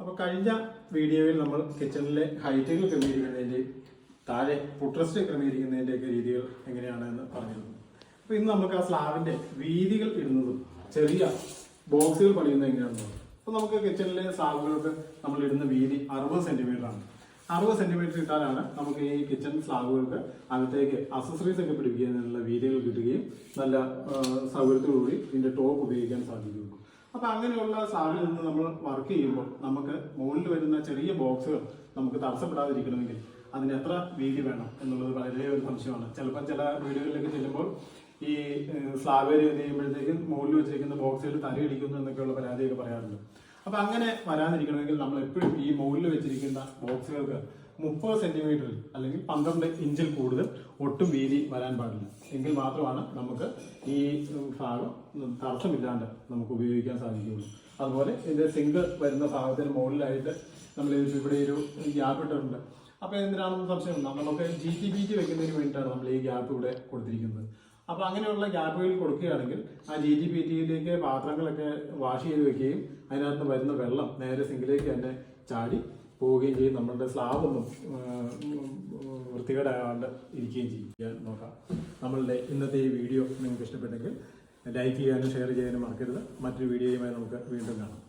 അപ്പോൾ കഴിഞ്ഞ വീഡിയോയിൽ നമ്മൾ കിച്ചണിലെ ഹൈറ്റുകൾ ക്രമീകരിക്കുന്നതിന്റെയും താഴെ പുട്രസ്റ്റ് ക്രമീകരിക്കുന്നതിന്റെയൊക്കെ രീതികൾ എങ്ങനെയാണെന്ന് പറഞ്ഞിരുന്നു. അപ്പോൾ ഇന്ന് നമുക്ക് ആ സ്ലാബിന്റെ വീതികൾ ഇടുന്നതും ചെറിയ ബോക്സുകൾ പണിയുന്നത് എങ്ങനെയാണെന്ന് നോക്കാം. അപ്പോൾ നമുക്ക് കിച്ചണിലെ സ്ലാബുകൾക്ക് നമ്മൾ ഇടുന്ന വീതി അറുപത് സെന്റിമീറ്ററാണ് അറുപത് സെന്റിമീറ്റർ ഇട്ടാലാണ് നമുക്ക് ഈ കിച്ചൺ സ്ലാബുകൾക്ക് അകത്തേക്ക് അസസറീസ് ഒക്കെ പിടിപ്പിക്കുന്നതിനുള്ള വീതികൾ കിട്ടുകയും നല്ല സൗകര്യത്തോടുകൂടി ഇതിന്റെ ടോപ്പ് ഉപയോഗിക്കാൻ സാധിക്കുകയുള്ളൂ. അപ്പൊ അങ്ങനെയുള്ള സാധനങ്ങൾ നമ്മൾ വർക്ക് ചെയ്യുമ്പോൾ നമുക്ക് മുകളിൽ വരുന്ന ചെറിയ ബോക്സുകൾ നമുക്ക് തടസ്സപ്പെടാതിരിക്കണമെങ്കിൽ അതിന് എത്ര വീതി വേണം എന്നുള്ളത് വളരെ ഒരു സംശയമാണ്. ചിലപ്പോൾ ചില വീടുകളിലേക്ക് ചെല്ലുമ്പോൾ ഈ സ്ലാബ് എന്ത് ചെയ്യുമ്പോഴത്തേക്കും മുകളിൽ വെച്ചിരിക്കുന്ന ബോക്സുകൾ തലയിടിക്കുന്നു എന്നൊക്കെയുള്ള പരാതിയൊക്കെ പറയാറുണ്ട്. അപ്പൊ അങ്ങനെ വരാതിരിക്കണമെങ്കിൽ നമ്മൾ എപ്പോഴും ഈ മുകളിൽ വെച്ചിരിക്കുന്ന ബോക്സുകൾക്ക് മുപ്പത് സെന്റിമീറ്ററിൽ അല്ലെങ്കിൽ പന്ത്രണ്ട് ഇഞ്ചിൽ കൂടുതൽ ഒട്ടും വീതി വരാൻ പാടില്ല. എങ്കിൽ മാത്രമാണ് നമുക്ക് ഈ ഭാഗം തടസ്സമില്ലാണ്ട് നമുക്ക് ഉപയോഗിക്കാൻ സാധിക്കുകയുള്ളൂ. അതുപോലെ ഇതിന്റെ സിങ്ക് വരുന്ന ഭാഗത്തിന് മുകളിലായിട്ട് നമ്മൾ ഇവിടെ ഒരു ഗ്യാപ്പ് ഇട്ടിട്ടുണ്ട്. അപ്പോൾ എന്തിനാണെന്ന് സംശയം നമുക്ക് ജി ടി ബി ജി വെക്കുന്നതിന് വേണ്ടിയിട്ടാണ് നമ്മൾ ഈ ഗ്യാപ്പ് ഇവിടെ കൊടുത്തിരിക്കുന്നത്. അപ്പൊ അങ്ങനെയുള്ള ഗ്യാപ്പുകൾ കൊടുക്കുകയാണെങ്കിൽ ആ ജി ജി പി ടിയിലേക്ക് പാത്രങ്ങളൊക്കെ വാഷ് ചെയ്ത് വെക്കുകയും അതിനകത്ത് വരുന്ന വെള്ളം നേരെ സിങ്കിലേക്ക് തന്നെ ചാടി പോവുകയും ചെയ്യും. നമ്മളുടെ സ്ലാബൊന്നും വൃത്തികേടാകാണ്ട് ഇരിക്കുകയും ചെയ്യും. ചെയ്യാൻ നോക്കാം. നമ്മളുടെ ഇന്നത്തെ ഈ വീഡിയോ നിങ്ങൾക്ക് ഇഷ്ടപ്പെട്ടെങ്കിൽ ലൈക്ക് ചെയ്യാനും ഷെയർ ചെയ്യാനും മറക്കരുത്. മറ്റൊരു വീഡിയോയുമായി നമുക്ക് വീണ്ടും കാണാം.